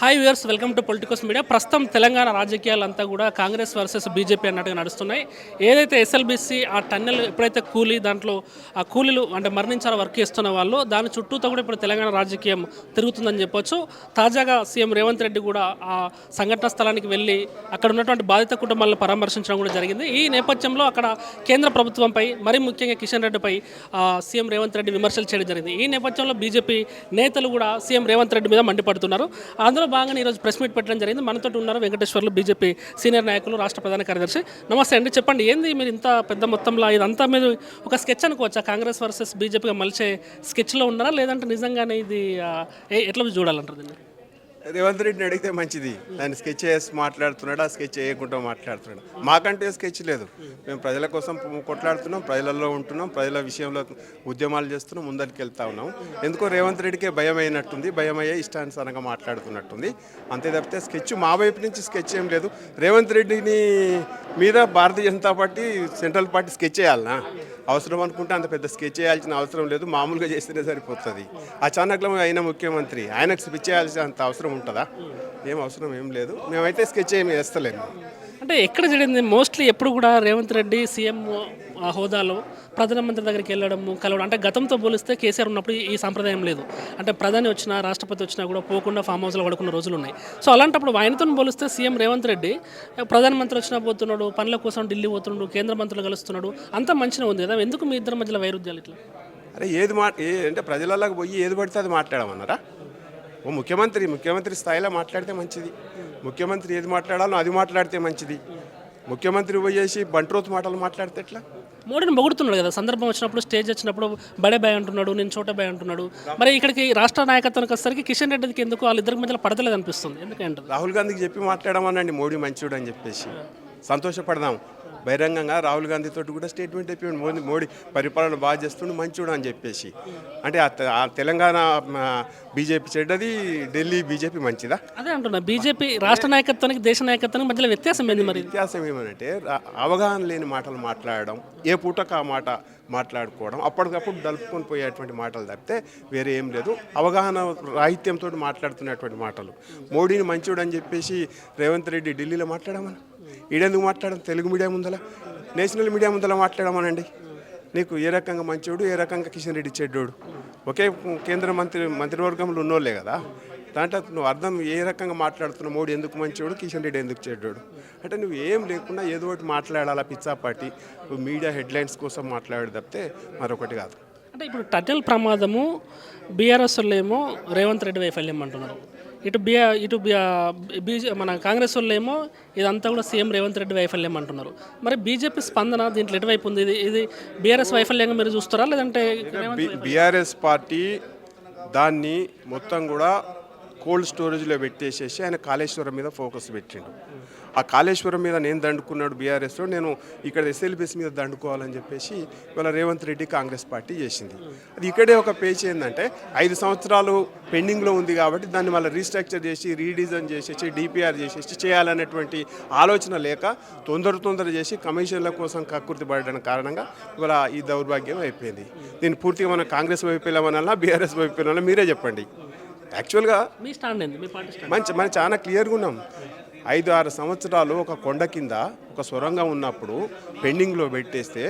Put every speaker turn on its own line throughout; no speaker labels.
Hi viewers welcome to politicals media ప్రస్తుతం తెలంగాణ రాజకీయాలంతా కూడా Congress versus BJP అన్నట్టుగా నడుస్తున్నాయి. ఏదైతే ఎస్ఎల్బీసీ ఆ టన్నెల్ ఎప్పుడైతే కూలీ దాంట్లో ఆ కూలీలు అంటే మరణించాలో వర్క్ చేస్తున్న వాళ్ళు దాని చుట్టూతో కూడా ఇప్పుడు తెలంగాణ రాజకీయం తిరుగుతుందని చెప్పొచ్చు. తాజాగా సీఎం రేవంత్ రెడ్డి కూడా ఆ సంఘటన స్థలానికి వెళ్ళి అక్కడ ఉన్నటువంటి బాధిత కుటుంబాలను పరామర్శించడం కూడా జరిగింది. ఈ నేపథ్యంలో అక్కడ కేంద్ర ప్రభుత్వంపై మరీ ముఖ్యంగా కిషన్ రెడ్డిపై సీఎం రేవంత్ రెడ్డి విమర్శలు చేయడం జరిగింది. ఈ నేపథ్యంలో బీజేపీ నేతలు కూడా సీఎం రేవంత్ రెడ్డి మీద మండిపడుతున్నారు. అందులో భాగంగా ఈరోజు ప్రెస్ మీట్ పెట్టడం జరిగింది. మనతో ఉన్నారు వెంకటేశ్వర్లు బీజేపీ సీనియర్ నాయకులు రాష్ట్ర ప్రధాన కార్యదర్శి. నమస్తే అండి చెప్పండి ఏంది మీరు ఇంత పెద్ద మొత్తంలో ఇదంతా మీరు ఒక స్కెచ్ అనుకోవచ్చా? కాంగ్రెస్ వర్సెస్ బీజేపీగా మలిచే స్కెచ్లో ఉన్నారా? లేదంటే నిజంగానే ఇది ఎట్లా చూడాలంటారు దీన్ని?
రేవంత్ రెడ్డిని అడిగితే మంచిది. దాన్ని స్కెచ్ చేసి మాట్లాడుతున్నాడు ఆ స్కెచ్ చేయకుండా మాట్లాడుతున్నాడు? మాకంటే స్కెచ్ లేదు. మేము ప్రజల కోసం కొట్లాడుతున్నాం ప్రజలలో ఉంటున్నాం ప్రజల విషయంలో ఉద్యమాలు చేస్తున్నాం ముందరికి వెళ్తా ఉన్నాం. ఎందుకో రేవంత్ రెడ్డికే భయం అయినట్టుంది భయం అయ్యే ఇష్టానుసారంగా మాట్లాడుతున్నట్టుంది. అంతే తప్పితే స్కెచ్ మా వైపు నుంచి స్కెచ్ ఏం లేదు. రేవంత్ రెడ్డిని మీద Bharatiya Janata party central party sketch చేయాలనా? అవసరం అనుకుంటే అంత పెద్ద స్కెచ్ చేయాల్సిన అవసరం లేదు. మామూలుగా చేస్తేనే సరిపోతుంది. అచానక్లో అయిన ముఖ్యమంత్రి ఆయనకు స్కెచ్ చేయాల్సిన అంత అవసరం ఉంటుందా? ఏం అవసరం ఏం లేదు. మేమైతే స్కెచ్ ఏమి వేస్తలేము
అంటే ఎక్కడ జరిగింది? మోస్ట్లీ ఎప్పుడు కూడా రేవంత్ రెడ్డి సీఎం ఆ హోదాలో ప్రధానమంత్రి దగ్గరికి వెళ్ళడము కలవడం అంటే గతంతో పోలిస్తే కేసీఆర్ ఉన్నప్పుడు ఈ సాంప్రదాయం లేదు. అంటే ప్రధాని వచ్చినా రాష్ట్రపతి వచ్చినా కూడా పోకుండా ఫామ్ హౌస్లో పడుకున్న రోజులు ఉన్నాయి. సో అలాంటప్పుడు ఆయనతో పోలిస్తే సీఎం రేవంత్ రెడ్డి ప్రధానమంత్రి వచ్చినా పోతున్నాడు పనుల కోసం ఢిల్లీ పోతున్నాడు కేంద్ర మంత్రులు కలుస్తున్నాడు అంత మంచిగా ఉంది కదా ఎందుకు మీ ఇద్దరి మధ్యలో వైరుధ్యాలు ఇట్లా?
అరే ఏది మా ఏ అంటే ప్రజలలోకి పోయి ఏది పడితే అది మాట్లాడమన్నారా? ఓ ముఖ్యమంత్రి ముఖ్యమంత్రి స్థాయిలో మాట్లాడితే మంచిది. ముఖ్యమంత్రి ఏది మాట్లాడాలో అది మాట్లాడితే మంచిది. ముఖ్యమంత్రి పోయేసి బంట్రోత్ మాటలు మాట్లాడితే ఎట్లా?
మోడీని పొగుడుతున్నాడు కదా. సందర్భం వచ్చినప్పుడు స్టేజ్ వచ్చినప్పుడు బడే బాయ్ అంటున్నాడు నేను చోట బాయ్ అంటున్నాడు. మరి ఇక్కడికి రాష్ట్ర నాయకత్వానికి వచ్చేసరికి కిషన్ రెడ్డికి ఎందుకు వాళ్ళిద్దరికి మధ్యలో పడతలేదు అనిపిస్తుంది? ఎందుకంటే
రాహుల్ గాంధీకి చెప్పి మాట్లాడమనండి మోడీ మంచివాడు అని చెప్పేసి. సంతోషపడదాం. బహిరంగంగా రాహుల్ గాంధీ తోటి కూడా స్టేట్మెంట్ అయిపోయింది మోదీ మోడీ పరిపాలన బాగా చేస్తుండు మంచివాడు అని చెప్పేసి. అంటే ఆ తెలంగాణ బీజేపీ చెడ్డది ఢిల్లీ బీజేపీ మంచిదా?
అదే అంటున్నా బీజేపీ రాష్ట్ర నాయకత్వానికి దేశ నాయకత్వానికి మధ్యలో వ్యత్యాసం ఏంది మరి?
వ్యత్యాసం ఏమనంటే రా- అవగాహన లేని మాటలు మాట్లాడడం ఏ పూటకు ఆ మాట మాట్లాడుకోవడం అప్పటికప్పుడు దలుపుకొని పోయేటువంటి మాటలు తప్పితే వేరే ఏం లేదు. అవగాహన రాహిత్యంతో మాట్లాడుతున్నటువంటి మాటలు. మోడీని మంచివాడు అని చెప్పేసి రేవంత్ రెడ్డి ఢిల్లీలో మాట్లాడమని? ఈడెందుకు మాట్లాడడం? తెలుగు మీడియా ముందల? నేషనల్ మీడియా ముందల మాట్లాడమనండి. నీకు ఏ రకంగా మంచోడు ఏ రకంగా కిషన్ రెడ్డి చెడ్డోడు? ఒకే కేంద్ర మంత్రి మంత్రివర్గంలో ఉన్నోళ్ళే కదా. దాంట్లో నువ్వు అర్థం ఏ రకంగా మాట్లాడుతున్నావు? మోడీ ఎందుకు మంచివాడు కిషన్ రెడ్డి ఎందుకు చెడ్డాడు? అంటే నువ్వు ఏం లేకుండా ఏదో ఒకటి మాట్లాడాలా పిచ్చాపాటి? నువ్వు మీడియా హెడ్లైన్స్ కోసం మాట్లాడే తప్పితే మరొకటి కాదు.
అంటే ఇప్పుడు టన్నెల్ ప్రమాదము బీఆర్ఎస్లో ఏమో రేవంత్ రెడ్డి వైఫల్యం అంటున్నారు. ఇటు బిఆర్ ఇటు బీజే మన కాంగ్రెస్ వాళ్ళు ఏమో ఇదంతా కూడా సీఎం రేవంత్ రెడ్డి వైఫల్యం అంటున్నారు. మరి బీజేపీ స్పందన దీంట్లో ఎటువైపు ఉంది? ఇది ఇది బీఆర్ఎస్ వైఫల్యంగా మీరు చూస్తారా? లేదంటే
బీఆర్ఎస్ పార్టీ దాన్ని మొత్తం కూడా కోల్డ్ స్టోరేజ్లో పెట్టేసేసి ఆయన కాళేశ్వరం మీద ఫోకస్ పెట్టిండు. ఆ కాళేశ్వరం మీద నేను దండుకున్నాడు బీఆర్ఎస్లో నేను ఇక్కడ ఎస్ఎల్బిఎస్ మీద దండుకోవాలని చెప్పేసి ఇవాళ రేవంత్ రెడ్డి కాంగ్రెస్ పార్టీ చేసింది. అది ఇక్కడే ఒక పేజ్ ఏంటంటే ఐదు సంవత్సరాలు పెండింగ్లో ఉంది కాబట్టి దాన్ని మళ్ళీ రీస్ట్రక్చర్ చేసి రీడిజైన్ చేసేసి డిపిఆర్ చేసేసి చేయాలనేటువంటి ఆలోచన లేక తొందర తొందర చేసి కమిషన్ల కోసం కక్కుర్తి పడడం కారణంగా ఇవాళ ఈ దౌర్భాగ్యం అయిపోయింది. దీన్ని పూర్తిగా మనం కాంగ్రెస్ వైపు వెళ్ళామనాలా బీఆర్ఎస్ వైపు వెళ్ళాలా మీరే చెప్పండి. యాక్చువల్గా
మీ స్టాండ్ ఏంది? మీ పార్టీ స్టాండ్.
మంచి మనం చాలా క్లియర్గా ఉన్నాం. ఐదు ఆరు సంవత్సరాలు ఒక కొండ కింద ఒక సొరంగం ఉన్నప్పుడు పెండింగ్లో పెట్టేస్తే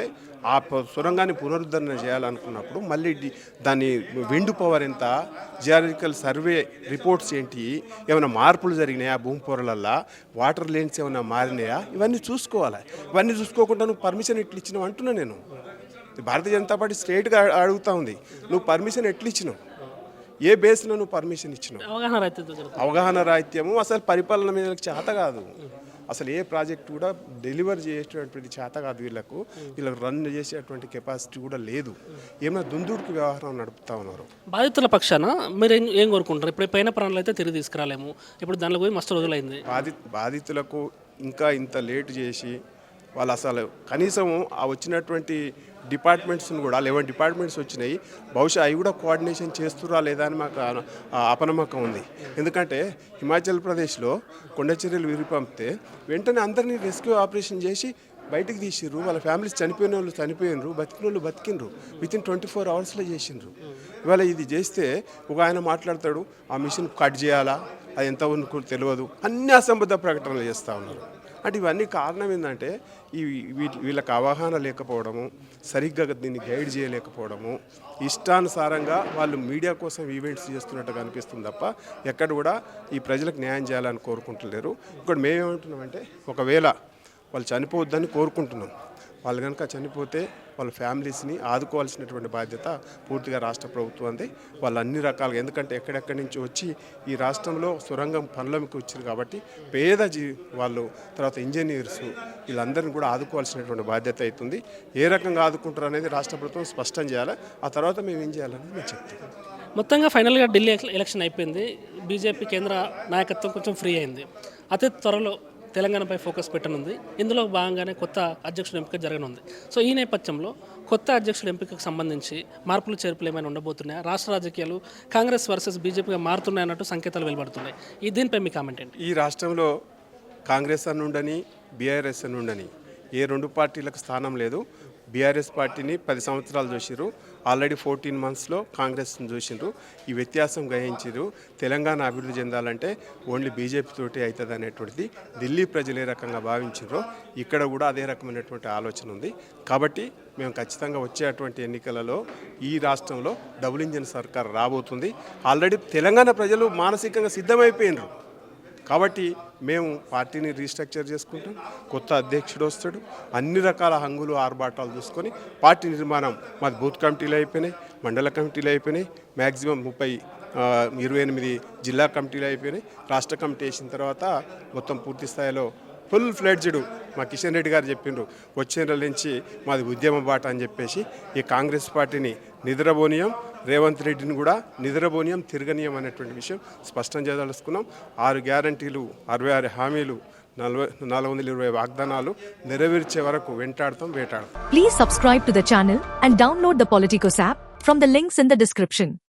ఆ సొరంగాన్ని పునరుద్ధరణ చేయాలనుకున్నప్పుడు మళ్ళీ దాని విండ్ పవర్ ఎంత జియాలజికల్ సర్వే రిపోర్ట్స్ ఏంటి ఏమైనా మార్పులు జరిగినాయా భూమి పొరలల్లా వాటర్ లేన్స్ ఏమైనా మారినాయా ఇవన్నీ చూసుకోవాలి. ఇవన్నీ చూసుకోకుండా నువ్వు పర్మిషన్ ఎట్లు ఇచ్చినావు అంటున్నా నేను. భారతీయ జనతా పార్టీ స్ట్రేట్గా అడుగుతా ఉంది. నువ్వు పర్మిషన్ ఎట్లు ఇచ్చినావు ఏ బేస్లో నువ్వు పర్మిషన్ ఇచ్చినావు?
అవగాహన
అవగాహన రాహిత్యము అసలు పరిపాలన మీద చేత కాదు. అసలు ఏ ప్రాజెక్ట్ కూడా డెలివర్ చేసేటటువంటి చేత కాదు వీళ్ళకు. వీళ్ళకి రన్ చేసేటువంటి కెపాసిటీ కూడా లేదు. ఏమైనా దుందుడికి వ్యవహారం నడుపుతా ఉన్నారు?
బాధితుల పక్షాన మీరు ఏం ఏం కోరుకుంటారు ఇప్పుడు పైన ప్రాణాలు అయితే తిరిగి తీసుకురాలేము. ఇప్పుడు దానిలో పోయి మస్తు రోజులైంది.
బాధి బాధితులకు ఇంకా ఇంత లేట్ చేసి వాళ్ళు అసలు కనీసం ఆ వచ్చినటువంటి డిపార్ట్మెంట్స్ని కూడా లెవెన్ డిపార్ట్మెంట్స్ వచ్చినాయి. బహుశా అవి కూడా కోఆర్డినేషన్ చేస్తురా లేదా అని మాకు అపనమ్మకం ఉంది. ఎందుకంటే హిమాచల్ ప్రదేశ్లో కొండ చర్యలు విరిపంపితే వెంటనే అందరినీ రెస్క్యూ ఆపరేషన్ చేసి బయటకు తీసిర్రు. వాళ్ళ ఫ్యామిలీస్ చనిపోయిన వాళ్ళు చనిపోయినరు బతికిన వాళ్ళు బతికినరు. విత్ ఇన్ ట్వంటీ ఫోర్ అవర్స్లో చేసిండ్రు ఇవాళ ఇది చేస్తే ఒక ఆయన మాట్లాడతాడు ఆ మిషన్ కట్ చేయాలా? అది ఎంతవరకు తెలియదు? అన్ని అసంబద్ధ ప్రకటనలు చేస్తూ ఉన్నారు. అంటే ఇవన్నీ కారణం ఏంటంటే ఈ వీళ్ళకి అవగాహన లేకపోవడము సరిగ్గా దీన్ని గైడ్ చేయలేకపోవడము ఇష్టానుసారంగా వాళ్ళు మీడియా కోసం ఈవెంట్స్ చేస్తున్నట్టుగా అనిపిస్తుంది తప్ప ఎక్కడ కూడా ఈ ప్రజలకు న్యాయం చేయాలని కోరుకుంటలేరు. ఇక్కడ మేమేమంటున్నామంటే ఒకవేళ వాళ్ళు చనిపోవద్దని కోరుకుంటున్నాం వాళ్ళు కనుక చనిపోతే వాళ్ళ ఫ్యామిలీస్ని ఆదుకోవాల్సినటువంటి బాధ్యత పూర్తిగా రాష్ట్ర ప్రభుత్వంది. వాళ్ళు అన్ని రకాలుగా ఎందుకంటే ఎక్కడెక్కడి నుంచి వచ్చి ఈ రాష్ట్రంలో సొరంగం పనులకి వచ్చారు కాబట్టి పేద జీ వాళ్ళు తర్వాత ఇంజనీర్స్ వీళ్ళందరినీ కూడా ఆదుకోవాల్సినటువంటి బాధ్యత అవుతుంది ఏ రకంగా ఆదుకుంటారు అనేది రాష్ట్ర ప్రభుత్వం స్పష్టం చేయాలి. ఆ తర్వాత మేము ఏం చేయాలని మేము చెప్తాను
మొత్తంగా ఫైనల్గా ఢిల్లీ ఎలక్షన్ అయిపోయింది. బీజేపీ కేంద్ర నాయకత్వం కొంచెం ఫ్రీ అయింది. అతి త్వరలో తెలంగాణపై ఫోకస్ పెట్టనుంది. ఇందులో భాగంగానే కొత్త అధ్యక్షుడు ఎంపిక జరగనుంది. సో ఈ నేపథ్యంలో కొత్త అధ్యక్షుడు ఎంపికకు సంబంధించి మార్పులు చేర్పులు ఏమైనా ఉండబోతున్నాయా? రాష్ట్ర రాజకీయాలు కాంగ్రెస్ వర్సెస్ బీజేపీగా మారుతున్నాయన్నట్టు సంకేతాలు వెలువడుతున్నాయి. ఈ దీనిపై మీ కామెంట్ ఏంటి?
ఈ రాష్ట్రంలో కాంగ్రెస్ అని ఉండని బీఆర్ఎస్ అని ఉండని ఏ రెండు పార్టీలకు స్థానం లేదు. బీఆర్ఎస్ పార్టీని పది సంవత్సరాలు చూసిరు ఆల్రెడీ ఫోర్టీన్ మంత్స్లో కాంగ్రెస్ని చూసిండ్రు ఈ వ్యత్యాసం గ్రహించారు తెలంగాణ అభివృద్ధి చెందాలంటే ఓన్లీ బీజేపీ తోటి అవుతుంది అనేటువంటిది ఢిల్లీ ప్రజలు ఏ రకంగా భావించారో ఇక్కడ కూడా అదే రకమైనటువంటి ఆలోచన ఉంది. కాబట్టి మేము ఖచ్చితంగా వచ్చేటువంటి ఎన్నికలలో ఈ రాష్ట్రంలో డబుల్ ఇంజిన్ సర్కార్ రాబోతుంది. ఆల్రెడీ తెలంగాణ ప్రజలు మానసికంగా సిద్ధమైపోయినారు కాబట్టి మేము పార్టీని రీస్ట్రక్చర్ చేసుకుంటాం కొత్త అధ్యక్షుడు వస్తాడు అన్ని రకాల హంగులు ఆర్భాటాలు చూసుకొని పార్టీ నిర్మాణం మాది బూత్ కమిటీలు అయిపోయినాయి మండల కమిటీలు అయిపోయినాయి మ్యాక్సిమం ముప్పై ఇరవై ఎనిమిది జిల్లా కమిటీలు అయిపోయినాయి. రాష్ట్ర కమిటీ వేసిన తర్వాత మొత్తం పూర్తి స్థాయిలో ఫుల్ ఫ్లెడ్జ్డ్ మా కిషన్ రెడ్డి గారు చెప్పిండ్రు. వచ్చే నెల నుంచి మాది ఉద్యమ బాట అని చెప్పేసి ఈ కాంగ్రెస్ పార్టీని నిద్రబోనియం రేవంత్ రెడ్డిని కూడా నిద్రబోనియం తిరగనీయం అనేటువంటి విషయం స్పష్టం చేయదలుచుకున్నాం ఆరు గ్యారంటీలు అరవై ఆరు హామీలు నలభై నాలుగు వందల ఇరవై వాగ్దానాలు నెరవేర్చే వరకు వెంటాడతాం వేటాడతాం.
Please subscribe to the channel and download the Politicos app from the links in the description